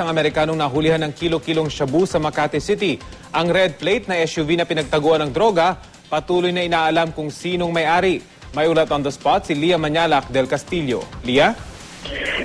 Ang Amerikanong nahulihan ng kilo-kilong shabu sa Makati City. Ang red plate na SUV na pinagtaguan ng droga, patuloy na inaalam kung sinong may-ari. May ulat on the spot si Lia Manyalak del Castillo. Lia?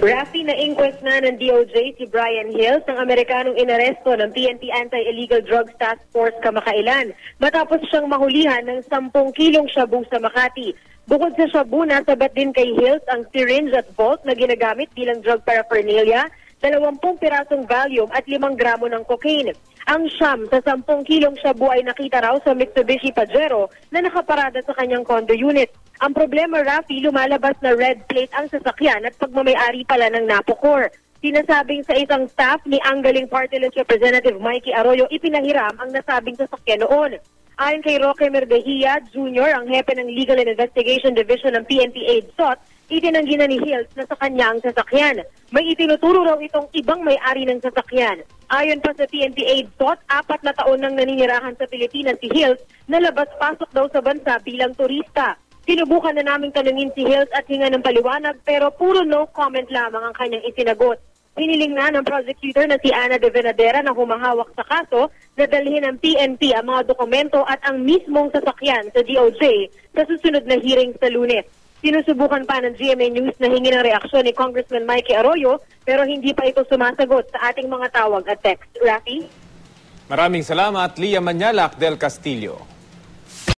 Rafi na inquest na ng DOJ si Brian Hills, ang Amerikanong inaresto ng PNP Anti-Illegal Drugs Task Force kamakailan matapos siyang mahulihan ng 10 kilong shabu sa Makati. Bukod sa shabu, nasabat din kay Hills ang syringe at vault na ginagamit bilang drug paraphernalia, 20 pirasong Valium at 5 gramo ng cocaine. Ang siyam sa 10 kilong shabu ay nakita raw sa Mitsubishi Pajero na nakaparada sa kanyang condo unit. Ang problema, Rafi, lumalabas na red plate ang sasakyan at pagmamayari pala ng Napocor. Sinasabing sa isang staff ni Anggaling Party List Representative Mikey Arroyo, ipinahiram ang nasabing sasakyan noon. Ayon kay Roque Merdehia Jr., ang hepe ng Legal and Investigation Division ng PNP AIDSOT, itinanggi na ni Hills na sa kanya ang sasakyan. May itinuturo raw itong ibang may-ari ng sasakyan. Ayon pa sa PNP AIDSOT, apat na taon nang naninirahan sa Pilipinas si Hills na labas-pasok daw sa bansa bilang turista. Sinubukan na naming tanungin si Hills at hinga ng paliwanag pero puro no comment lamang ang kanyang isinagot. Hiniling na ng prosecutor na si Ana de Venadera na humahawak sa kaso na dalhin ng PNP ang mga dokumento at ang mismong sasakyan sa DOJ sa susunod na hearing sa lunes. Sinusubukan pa ng GMA News na hingi ng reaksyon ni Congressman Mikey Arroyo pero hindi pa ito sumasagot sa ating mga tawag at text. Rafi? Maraming salamat, Lia Manyalak del Castillo.